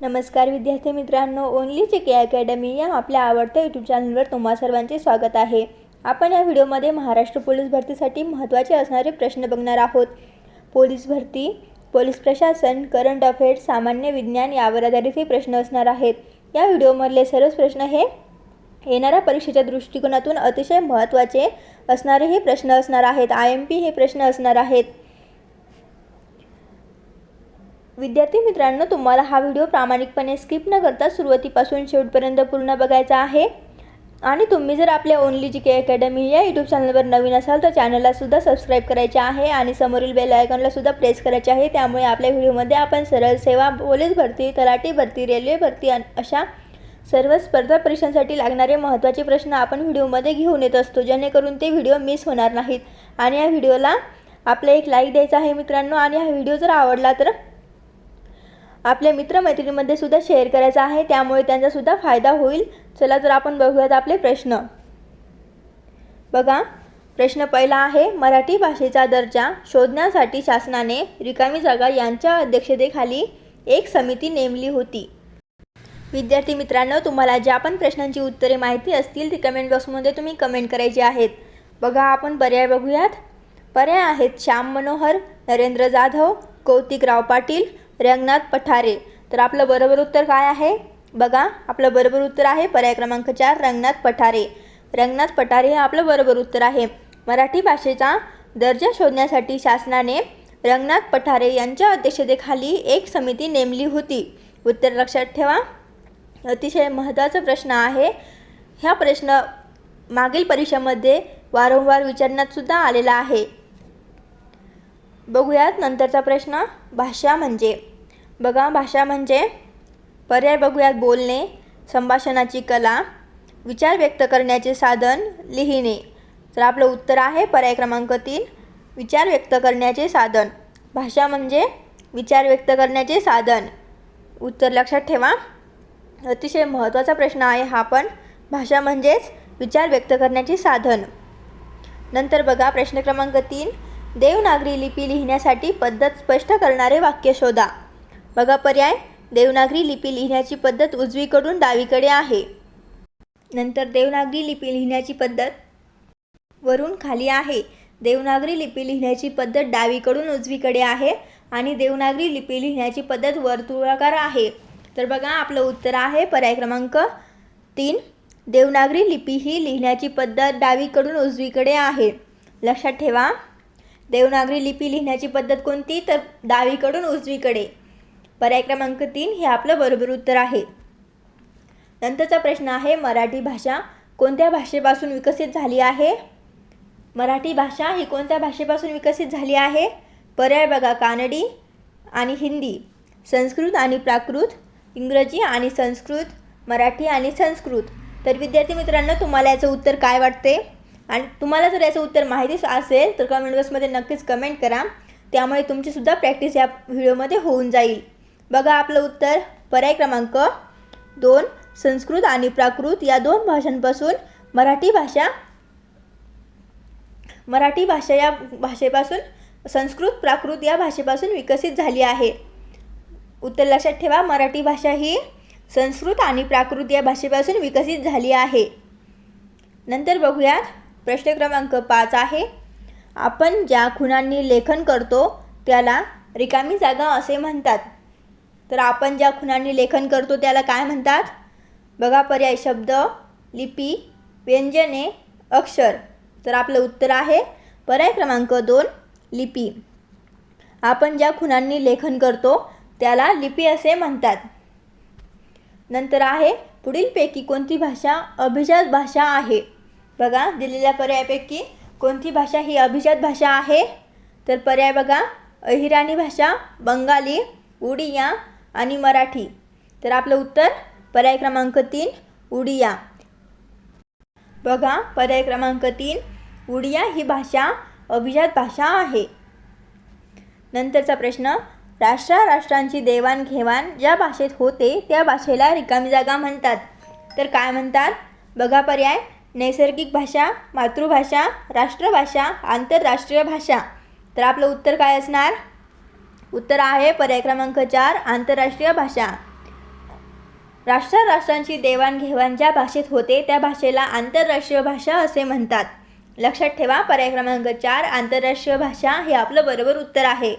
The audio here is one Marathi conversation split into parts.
नमस्कार विद्यार्थी मित्रांनो ओनली जे के अकॅडमी या आपल्या आवडत्या यूट्यूब चॅनलवर तुम्हा सर्वांचे स्वागत आहे. आपण या व्हिडिओमध्ये महाराष्ट्र पोलीस भरतीसाठी महत्त्वाचे असणारे प्रश्न बघणार आहोत. पोलीस भरती पोलीस प्रशासन करंट अफेअर्स सामान्य विज्ञान यावर आधारित हे प्रश्न असणार आहेत. या व्हिडिओमधले सर्वच प्रश्न हे येणाऱ्या परीक्षेच्या दृष्टिकोनातून अतिशय महत्त्वाचे असणारे हे प्रश्न असणार आहेत. आय एम पी हे प्रश्न असणार आहेत. विद्यार्थी मित्रांनो तुम्हाला हा व्हिडिओ प्रामाणिकपणे स्किप न करता सुरुवातीपासून शेवटपर्यंत पूर्ण बघायचा आहे. आणि तुम्ही जर आपल्या ओनली जी के अकॅडमी या यूट्यूब चॅनलवर नवीन असाल तर चॅनललासुद्धा सबस्क्राईब करायचे आहे आणि समोरील बेल आयकॉनलासुद्धा प्रेस करायचे आहे. त्यामुळे आपल्या व्हिडिओमध्ये आपण सरळ सेवा पोलीस भरती तलाठी भरती रेल्वे भरती अशा सर्व स्पर्धा परीक्षांसाठी लागणारे महत्त्वाचे प्रश्न आपण व्हिडिओमध्ये घेऊन येत असतो जेणेकरून ते व्हिडिओ मिस होणार नाहीत. आणि या व्हिडिओला आपला एक लाईक द्यायचा आहे मित्रांनो. आणि हा व्हिडिओ जर आवडला तर आपल्या मित्रमैत्रिणीमध्ये सुद्धा शेअर करायचा आहे. त्यामुळे त्यांचासुद्धा फायदा होईल. चला तर आपण बघूयात आपले प्रश्न. बघा प्रश्न पहिला आहे मराठी भाषेचा दर्जा शोधण्यासाठी शासनाने रिकामी जागा यांच्या अध्यक्षतेखाली एक समिती नेमली होती. विद्यार्थी मित्रांनो तुम्हाला ज्या पण प्रश्नांची उत्तरे माहिती असतील ती कमेंट बॉक्समध्ये तुम्ही कमेंट करायची आहेत. बघा आपण पर्याय बघूयात. पर्याय आहेत श्याम मनोहर नरेंद्र जाधव कौतिकराव पाटील रंगनाथ पठारे. तर आपलं बरोबर उत्तर काय आहे? बघा आपलं बरोबर उत्तर आहे पर्याय क्रमांक चार रंगनाथ पठारे. रंगनाथ पठारे हे आपलं बरोबर उत्तर आहे. मराठी भाषेचा दर्जा शोधण्यासाठी शासनाने रंगनाथ पठारे यांच्या अध्यक्षतेखाली एक समिती नेमली होती. उत्तर लक्षात ठेवा. अतिशय महत्त्वाचा प्रश्न आहे. ह्या प्रश्न मागील परीक्षेमध्ये वारंवार विचारण्यात सुद्धा आलेला आहे. बघूयात नंतरचा प्रश्न. भाषा म्हणजे? बघा भाषा म्हणजे पर्याय बघूयात बोलणे संभाषणाची कला विचार व्यक्त करण्याचे साधन लिहिणे. तर आपलं उत्तर आहे पर्याय क्रमांक तीन विचार व्यक्त करण्याचे साधन. भाषा म्हणजे विचार व्यक्त करण्याचे साधन. उत्तर लक्षात ठेवा. अतिशय महत्त्वाचा प्रश्न आहे हा पण. भाषा म्हणजेच विचार व्यक्त करण्याचे साधन. नंतर बघा प्रश्न क्रमांक तीन देवनागरी लिपी लिहिण्यासाठी पद्धत स्पष्ट करणारे वाक्य शोधा. बघा पर्याय. देवनागरी लिपी लिहिण्याची पद्धत उजवीकडून डावीकडे आहे. नंतर देवनागरी लिपी लिहिण्याची पद्धत वरून खाली आहे. देवनागरी लिपी लिहिण्याची पद्धत डावीकडून उजवीकडे आहे आणि देवनागरी लिपी लिहिण्याची पद्धत वर्तुळाकार आहे. तर बघा आपलं उत्तर आहे पर्याय क्रमांक तीन. देवनागरी लिपी ही लिहिण्याची पद्धत डावीकडून उजवीकडे आहे. लक्षात ठेवा. देवनागरी लिपी लिहिण्याची पद्धत कोणती? तर डावीकडून उजवीकडे. पर्याय क्रमांक तीन हे आपलं बरोबर उत्तर आहे. नंतरचा प्रश्न आहे मराठी भाषा कोणत्या भाषेपासून विकसित झाली आहे? मराठी भाषा ही कोणत्या भाषेपासून विकसित झाली आहे? पर्याय बघा कानडी आणि हिंदी संस्कृत आणि प्राकृत इंग्रजी आणि संस्कृत मराठी आणि संस्कृत. तर विद्यार्थी मित्रांनो तुम्हाला याचं उत्तर काय वाटते? आणि तुम्हाला जर याचं उत्तर माहिती असेल तर कमेंट बॉक्समध्ये नक्कीच कमेंट करा. त्यामुळे तुमचीसुद्धा प्रॅक्टिस या व्हिडिओमध्ये होऊन जाईल. बघा आपलं उत्तर. पर्याय क्रमांक दोन संस्कृत आणि प्राकृत या दोन भाषांपासून मराठी भाषा मराठी भाषा या भाषेपासून संस्कृत प्राकृत या भाषेपासून विकसित झाली आहे. उत्तर लक्षात ठेवा मराठी भाषा ही संस्कृत आणि प्राकृत या भाषेपासून विकसित झाली आहे. नंतर बघूयात प्रश्न क्रमांक पाच आहे. आपण ज्या खुणांनी लेखन करतो त्याला रिकामी जागा असे म्हणतात. तर आपण ज्या खुणांनी लेखन करतो त्याला काय म्हणतात? बघा पर्याय शब्द लिपी व्यंजने अक्षर. तर आपलं उत्तर आहे पर्याय क्रमांक दोन लिपी. आपण ज्या खुणांनी लेखन करतो त्याला लिपी असे म्हणतात. नंतर आहे पुढीलपैकी कोणती भाषा अभिजात भाषा आहे? बघा दिलेल्या पर्यायापैकी कोणती भाषा ही अभिजात भाषा आहे? तर पर्याय बघा अहिराणी भाषा बंगाली उडिया आणि मराठी. तर आपलं उत्तर पर्याय क्रमांक तीन उडिया. बघा पर्याय क्रमांक तीन उडिया ही भाषा अभिजात भाषा आहे. नंतरचा प्रश्न राष्ट्रा राष्ट्रांची देवाणघेवाण ज्या भाषेत होते त्या भाषेला रिकामी जागा म्हणतात. तर काय म्हणतात? बघा पर्याय नैसर्गिक भाषा मातृभाषा राष्ट्रभाषा आंतरराष्ट्रीय भाषा. तर आपलं उत्तर काय असणार? उत्तर आहे पर्याय क्रमांक चार आंतरराष्ट्रीय भाषा. राष्ट्र राष्ट्रांची देवाणघेवाण ज्या भाषेत होते त्या भाषेला आंतरराष्ट्रीय भाषा असे म्हणतात. लक्षात ठेवा पर्याय क्रमांक चार आंतरराष्ट्रीय भाषा हे आपलं बरोबर उत्तर आहे.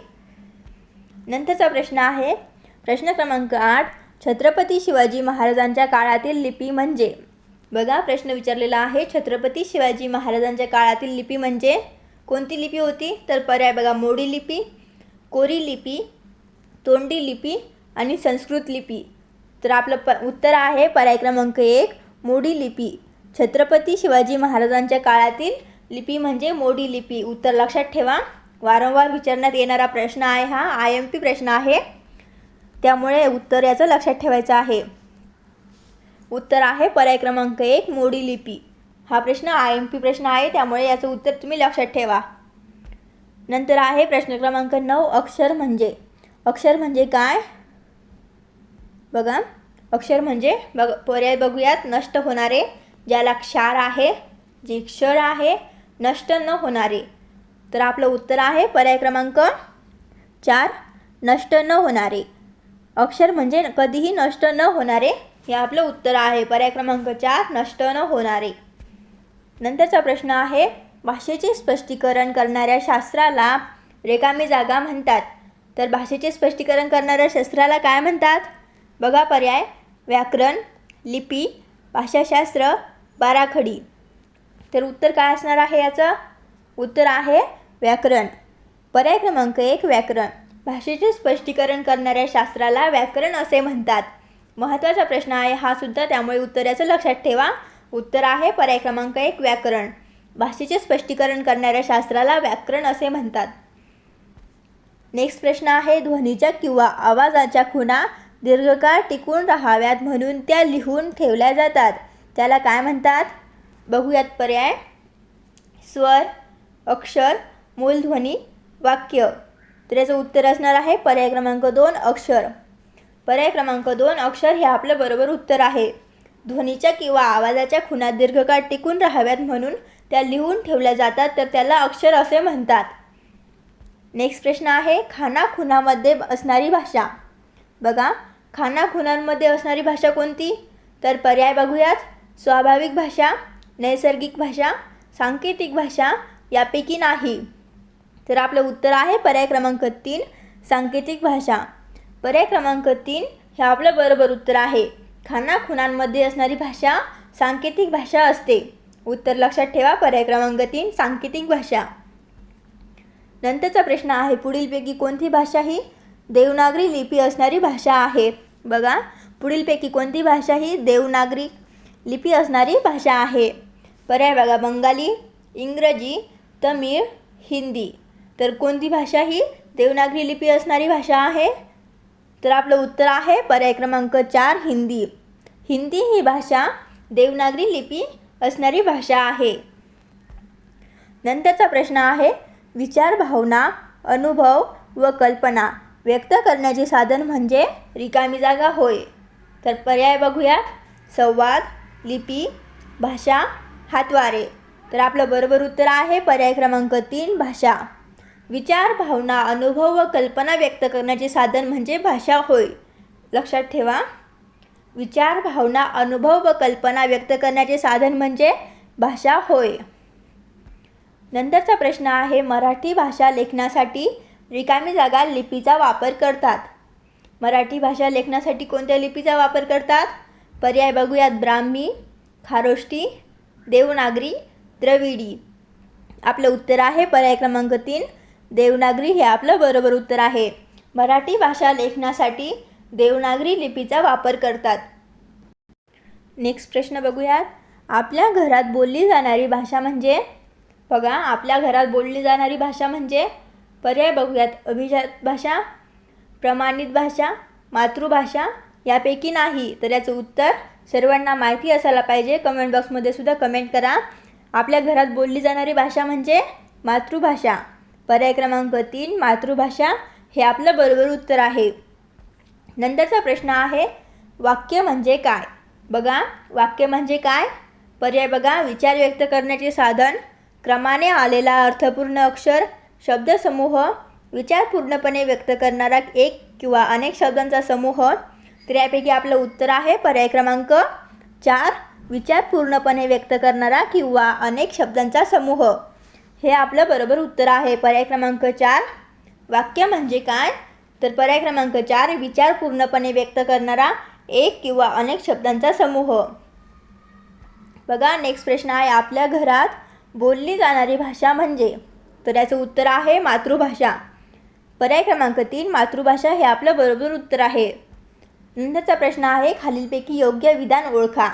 नंतरचा प्रश्न आहे प्रश्न क्रमांक आठ छत्रपती शिवाजी महाराजांच्या काळातील लिपी म्हणजे? बघा प्रश्न विचारलेला आहे छत्रपती शिवाजी महाराजांच्या काळातील लिपी म्हणजे? कोणती लिपी होती? तर पर्याय बघा मोडी लिपी. कोरी लिपी तोंडी लिपी आणि संस्कृत लिपी. तर आपलं प उत्तर आहे पर्याय क्रमांक एक मोडी लिपी. छत्रपती शिवाजी महाराजांच्या काळातील लिपी म्हणजे मोडी लिपी. उत्तर लक्षात ठेवा. वारंवार विचारण्यात येणारा प्रश्न आहे हा आय एम पी प्रश्न आहे. त्यामुळे उत्तर याचं लक्षात ठेवायचं आहे. उत्तर आहे पर्याय क्रमांक एक मोडी लिपी. हा प्रश्न आय एम पी प्रश्न आहे त्यामुळे याचं उत्तर तुम्ही लक्षात ठेवा. नंतर आहे प्रश्न क्रमांक नऊ अक्षर म्हणजे. अक्षर म्हणजे काय? बघा. अक्षर म्हणजे बघ पर्याय बघूयात. नष्ट होणारे ज्याला क्षार आहे जे क्षर आहे नष्ट न होणारे. तर आपलं उत्तर आहे पर्याय क्रमांक चार नष्ट न होणारे. अक्षर म्हणजे कधीही नष्ट न होणारे हे आपलं उत्तर आहे. पर्याय क्रमांक चार नष्ट न होणारे. नंतरचा प्रश्न आहे भाषेचे स्पष्टीकरण करणाऱ्या शास्त्राला रेकामी जागा म्हणतात. तर भाषेचे स्पष्टीकरण करणाऱ्या शास्त्राला काय म्हणतात? बघा पर्याय व्याकरण लिपी भाषाशास्त्र बाराखडी. तर उत्तर काय असणार आहे याचं? उत्तर आहे व्याकरण. पर्याय क्रमांक एक व्याकरण. भाषेचे स्पष्टीकरण करणाऱ्या शास्त्राला व्याकरण असे म्हणतात. महत्त्वाचा प्रश्न आहे हा सुद्धा त्यामुळे उत्तर याचं लक्षात ठेवा. उत्तर आहे पर्याय क्रमांक एक व्याकरण. भाषेचे स्पष्टीकरण करणाऱ्या शास्त्राला व्याकरण असे म्हणतात. नेक्स्ट प्रश्न आहे ध्वनीच्या किंवा आवाजाच्या खुणा दीर्घकाळ टिकून राहाव्यात म्हणून त्या लिहून ठेवल्या जातात. त्याला काय म्हणतात? बघूयात पर्याय. स्वर अक्षर मूलध्वनी वाक्य. तर याचं उत्तर असणार आहे पर्याय क्रमांक दोन अक्षर. पर्याय क्रमांक दोन अक्षर हे आपलं बरोबर उत्तर आहे. ध्वनीच्या किंवा आवाजाच्या खुणा दीर्घकाळ टिकून राहाव्यात म्हणून त्या लिहून ठेवल्या जातात तर त्याला अक्षर असे म्हणतात. नेक्स्ट प्रश्न आहे खानाखुणामध्ये असणारी भाषा. बघा खानाखुणांमध्ये असणारी भाषा कोणती? तर पर्याय बघूयात. स्वाभाविक भाषा नैसर्गिक भाषा सांकेतिक भाषा यापैकी नाही. तर आपलं उत्तर आहे पर्याय क्रमांक तीन सांकेतिक भाषा. पर्याय क्रमांक तीन हे आपलं बरोबर उत्तर आहे. खानाखुणांमध्ये असणारी भाषा सांकेतिक भाषा असते. उत्तर लक्षात ठेवा पर्याय क्रमांक तीन सांकेतिक भाषा. नंतरचा प्रश्न आहे पुढीलपैकी कोणती भाषा ही देवनागरी लिपी असणारी भाषा आहे? बघा पुढीलपैकी कोणती भाषा ही देवनागरी लिपी असणारी भाषा आहे? पर्याय बघा बंगाली इंग्रजी तमिळ हिंदी. तर कोणती भाषा ही देवनागरी लिपी असणारी भाषा आहे? तर आपलं उत्तर आहे पर्याय क्रमांक चार हिंदी. हिंदी ही भाषा देवनागरी लिपी असणारी भाषा आहे. नंतरचा प्रश्न आहे विचार भावना अनुभव व कल्पना व्यक्त करण्याचे साधन म्हणजे रिकामी जागा होय. तर पर्याय बघूया संवाद लिपी भाषा हातवारे. तर आपलं बरोबर उत्तर आहे पर्याय क्रमांक तीन भाषा. विचार भावना अनुभव व कल्पना व्यक्त करण्याचे साधन म्हणजे भाषा होय. लक्षात ठेवा. विचार भावना अनुभव व कल्पना व्यक्त करण्याचे साधन म्हणजे भाषा होय. नंतरचा प्रश्न आहे मराठी भाषा लेखनासाठी रिकामी जागा लिपीचा वापर करतात. मराठी भाषा लेखनासाठी कोणत्या लिपीचा वापर करतात? पर्याय बघूयात. ब्राह्मी खारोष्टी देवनागरी द्रविडी. आपलं उत्तर आहे पर्याय क्रमांक तीन. देवनागरी हे आपलं बरोबर उत्तर आहे. मराठी भाषा लेखनासाठी देवनागरी लिपीचा वापर करतात. नेक्स्ट प्रश्न बघूयात. आपल्या घरात बोलली जाणारी भाषा म्हणजे? बघा आपल्या घरात बोलली जाणारी भाषा म्हणजे? पर्याय बघूयात. अभिजात भाषा प्रमाणित भाषा मातृभाषा यापैकी नाही. तर याचं उत्तर सर्वांना माहिती असायला पाहिजे. कमेंट बॉक्समध्ये सुद्धा कमेंट करा. आपल्या घरात बोलली जाणारी भाषा म्हणजे? मातृभाषा. पर्याय क्रमांक तीन मातृभाषा हे आपलं बरोबर उत्तर आहे. नंतरचा प्रश्न आहे वाक्य म्हणजे काय? बघा वाक्य म्हणजे काय? पर्याय बघा विचार व्यक्त करण्याचे साधन क्रमाने आलेला अर्थपूर्ण अक्षर शब्दसमूह विचार पूर्णपणे व्यक्त करणारा एक किंवा अनेक शब्दांचा समूह. तर यापैकी आपलं उत्तर आहे पर्याय क्रमांक चार विचार पूर्णपणे व्यक्त करणारा किंवा अनेक शब्दांचा समूह. हे आपलं बरोबर उत्तर आहे. पर्याय क्रमांक चार वाक्य म्हणजे काय? तर पर्याय क्रमांक चार विचार पूर्णपणे व्यक्त करणारा एक किंवा अनेक शब्दांचा समूह. बघा नेक्स्ट प्रश्न आहे आपल्या घरात बोलली जाणारी भाषा म्हणजे? तर याचं उत्तर आहे मातृभाषा. पर्याय क्रमांक तीन मातृभाषा हे आपलं बरोबर उत्तर आहे. नंतरचा प्रश्न आहे खालीलपैकी योग्य विधान ओळखा.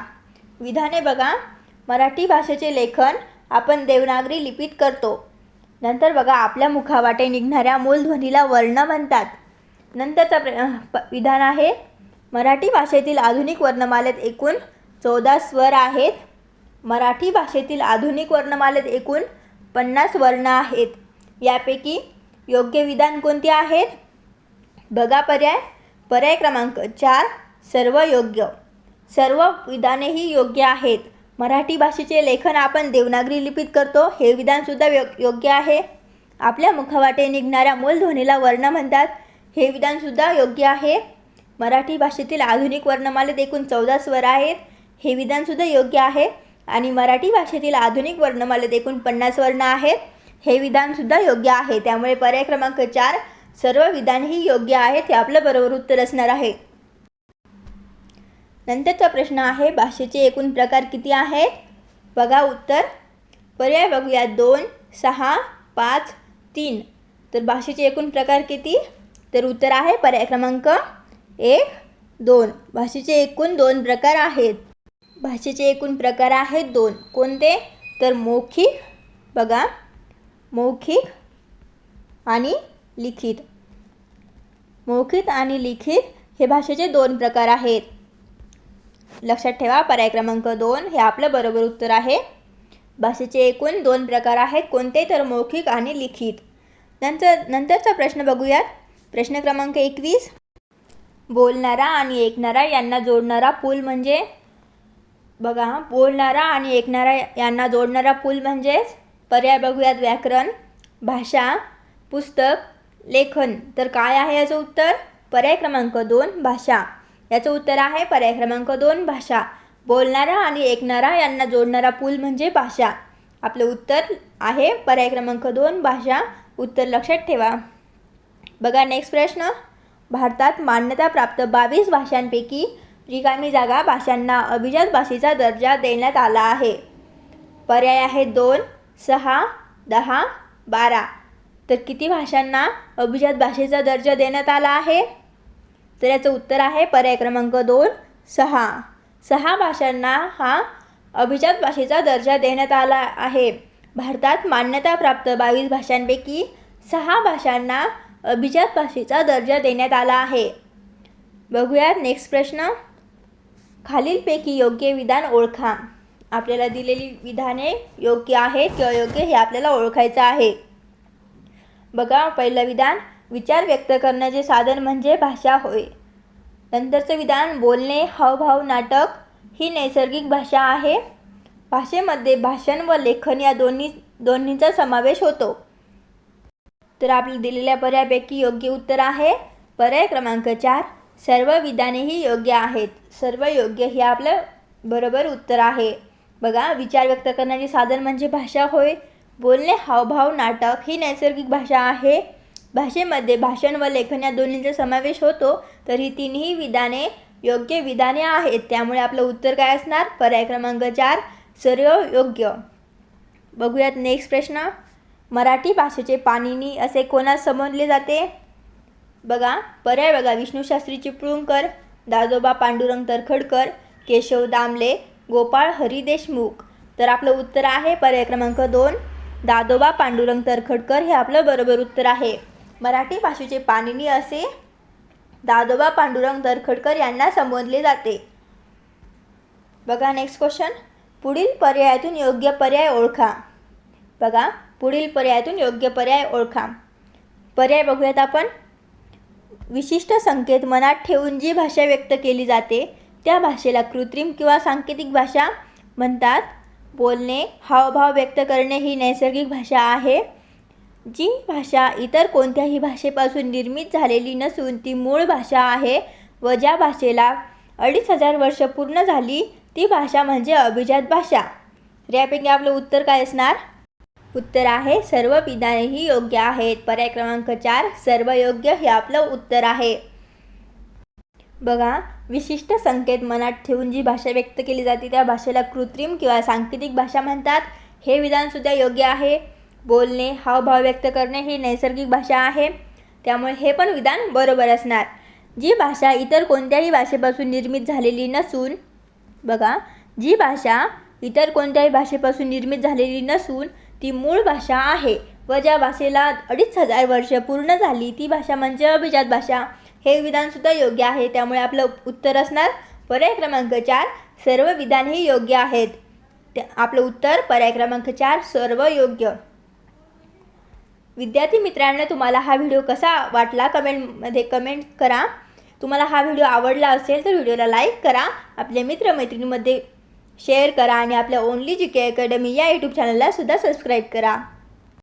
विधाने बघा मराठी भाषेचे लेखन आपण देवनागरी लिपीत करतो. नंतर बघा आपल्या मुखावाटे निघणाऱ्या मूलध्वनीला वर्ण म्हणतात. नंतरचा प्र प विधान आहे. मराठी भाषेतील आधुनिक वर्णमालेत एकूण चौदा स्वर आहेत. मराठी भाषेतील आधुनिक वर्णमालेत एकूण पन्नास वर्ण आहेत. यापैकी योग्य विधान कोणती आहेत? बघा पर्याय. पर्याय क्रमांक चार सर्व योग्य सर्व विधानेही योग्य आहेत. मराठी भाषेचे लेखन आपण देवनागरी लिपीत करतो. हे विधानसुद्धा यो योग्य आहे. आपल्या मुखवाटे निघणाऱ्या मूलध्वनीला वर्ण म्हणतात. हे विधानसुद्धा योग्य आहे. मराठी भाषेतील आधुनिक वर्णमालेत एकूण चौदा स्वर आहेत. हे विधानसुद्धा योग्य आहे. आणि मराठी भाषेतील आधुनिक वर्णमालेत एकूण पन्नास वर्ण आहेत. हे विधानसुद्धा योग्य आहे. त्यामुळे पर्याय क्रमांक चार सर्व विधानही योग्य आहेत हे आपलं बरोबर उत्तर असणार आहे. नंतरचा प्रश्न आहे भाषेचे एकूण प्रकार किती आहेत? बघा उत्तर. पर्याय बघूया. दोन सहा पाच तीन. तर भाषेचे एकूण प्रकार किती? तर उत्तर आहे पर्याय क्रमांक एक दोन. भाषेचे एकूण दोन प्रकार आहेत. भाषेचे एकूण प्रकार आहेत दोन. कोणते? तर मौखिक बघा. मौखिक आणि लिखित. मौखिक आणि लिखित हे भाषेचे दोन प्रकार आहेत. लक्षात ठेवा पर्याय क्रमांक दोन हे आपलं बरोबर उत्तर आहे. भाषेचे एकूण दोन प्रकार आहेत. कोणते? तर मौखिक आणि लिखित. नंतर नंतरचा प्रश्न बघूयात. प्रश्न क्रमांक एकवीस. बोलणारा आणि ऐकणारा यांना जोडणारा पूल म्हणजे? बघा बोलणारा आणि ऐकणारा यांना जोडणारा पूल म्हणजेच? पर्याय बघूयात व्याकरण भाषा पुस्तक लेखन. तर काय आहे याचं उत्तर? पर्याय क्रमांक दोन भाषा. याचं उत्तर आहे पर्याय क्रमांक दोन भाषा. बोलणारा आणि ऐकणारा यांना जोडणारा पूल म्हणजे भाषा. आपलं उत्तर आहे पर्याय क्रमांक दोन भाषा. उत्तर लक्षात ठेवा. बघा नेक्स्ट प्रश्न. भारतात मान्यताप्राप्त बावीस भाषांपैकी रिकामी जागा भाषांना अभिजात भाषेचा दर्जा देण्यात आला आहे. पर्याय आहे दोन सहा दहा बारा. तर किती भाषांना अभिजात भाषेचा दर्जा देण्यात आला आहे? तर याचं उत्तर आहे पर्याय क्रमांक दोन सहा. सहा भाषांना हा अभिजात भाषेचा दर्जा देण्यात आला आहे. भारतात मान्यताप्राप्त बावीस भाषांपैकी सहा भाषांना अभिजात भाषेचा दर्जा देण्यात आला आहे. बघूयात नेक्स्ट प्रश्न. खालीलपैकी योग्य विधान ओळखा. आपल्याला दिलेली विधाने योग्य आहेत किंवा योग्य हे आपल्याला ओळखायचं आहे. बघा पहिलं विधान विचार व्यक्त करण्याचे साधन म्हणजे भाषा होय. नंतरचं विधान बोलणे हावभाव नाटक ही नैसर्गिक भाषा आहे. भाषेमध्ये भाषण व लेखन या दोन्ही दोन्हीचा समावेश होतो. तर आपल्या दिलेल्या पर्यायापैकी योग्य उत्तर आहे. पर्याय क्रमांक चार. सर्व विधानेही योग्य आहेत. सर्व योग्य हे आपलं बरोबर उत्तर आहे. बघा विचार व्यक्त करण्याचे साधन म्हणजे भाषा होय. बोलणे हावभाव नाटक ही नैसर्गिक भाषा आहे. भाषेमध्ये भाषण व लेखन या दोन्हींचा समावेश होतो. तर ही तिन्ही विधाने योग्य विधाने आहेत. त्यामुळे आपलं उत्तर काय असणार? पर्याय क्रमांक चार. सर्व योग्य. बघूयात नेक्स्ट प्रश्न. मराठी भाषेचे पाणिनी असे कोणास समजले जाते? बघा पर्याय बघा. विष्णूशास्त्री चिपळूणकर दादोबा पांडुरंग तरखडकर केशव दामले गोपाळ हरी देशमुख. तर आपलं उत्तर आहे पर्याय क्रमांक दोन. दादोबा पांडुरंग तरखडकर हे आपलं बरोबर उत्तर आहे. मराठी भाषेचे पाणिनी असे दादोबा पांडुरंग तरखडकर यांना संबोधले जाते. बघा नेक्स्ट क्वेश्चन पुढील पर्यायातून योग्य पर्याय ओळखा. बघा पुढील पर्यायातून योग्य पर्याय ओळखा. पर्याय बघूयात आपण. विशिष्ट संकेत मनात ठेवून जी भाषा व्यक्त केली जाते त्या भाषेला कृत्रिम किंवा सांकेतिक भाषा म्हणतात. बोलणे हावभाव व्यक्त करणे ही नैसर्गिक भाषा आहे. जी भाषा इतर कोणत्याही भाषेपासून निर्मित झालेली नसून ती मूळ भाषा आहे व ज्या भाषेला अडीच हजार वर्ष पूर्ण झाली ती भाषा म्हणजे अभिजात भाषा. यापैकी आपलं उत्तर काय असणार? उत्तर आहे सर्व विधानेही योग्य आहेत. पर्याय क्रमांक चार सर्व योग्य हे आपलं उत्तर आहे. बघा विशिष्ट संकेत मनात ठेवून जी भाषा व्यक्त केली जाते त्या भाषेला कृत्रिम किंवा सांकेतिक भाषा म्हणतात. हे विधानसुद्धा योग्य आहे. बोलणे हावभाव व्यक्त करणे ही नैसर्गिक भाषा आहे. त्यामुळे हे पण विधान बरोबर असणार. जी भाषा इतर कोणत्याही भाषेपासून निर्मित झालेली नसून बघा जी भाषा इतर कोणत्याही भाषेपासून निर्मित झालेली नसून ती मूळ भाषा आहे व ज्या भाषेला अडीच हजार वर्ष पूर्ण झाली ती भाषा म्हणजे अभिजात भाषा. हे विधानसुद्धा योग्य आहे. त्यामुळे आपलं उत्तर असणार पर्याय क्रमांक चार सर्व विधान हे योग्य आहेत. त्या आपलं उत्तर पर्याय क्रमांक चार सर्व योग्य. विद्यार्थी मित्रांनो तुम्हाला हा व्हिडिओ कसा वाटला कमेंटमध्ये कमेंट करा. तुम्हाला हा व्हिडिओ आवडला असेल तर व्हिडिओला लाईक करा. आपल्या मित्रमैत्रिणीमध्ये शेअर करा आणि आपल्या ओनली जी के अकॅडमी या यूट्यूब चॅनलला सुद्धा सबस्क्राईब करा.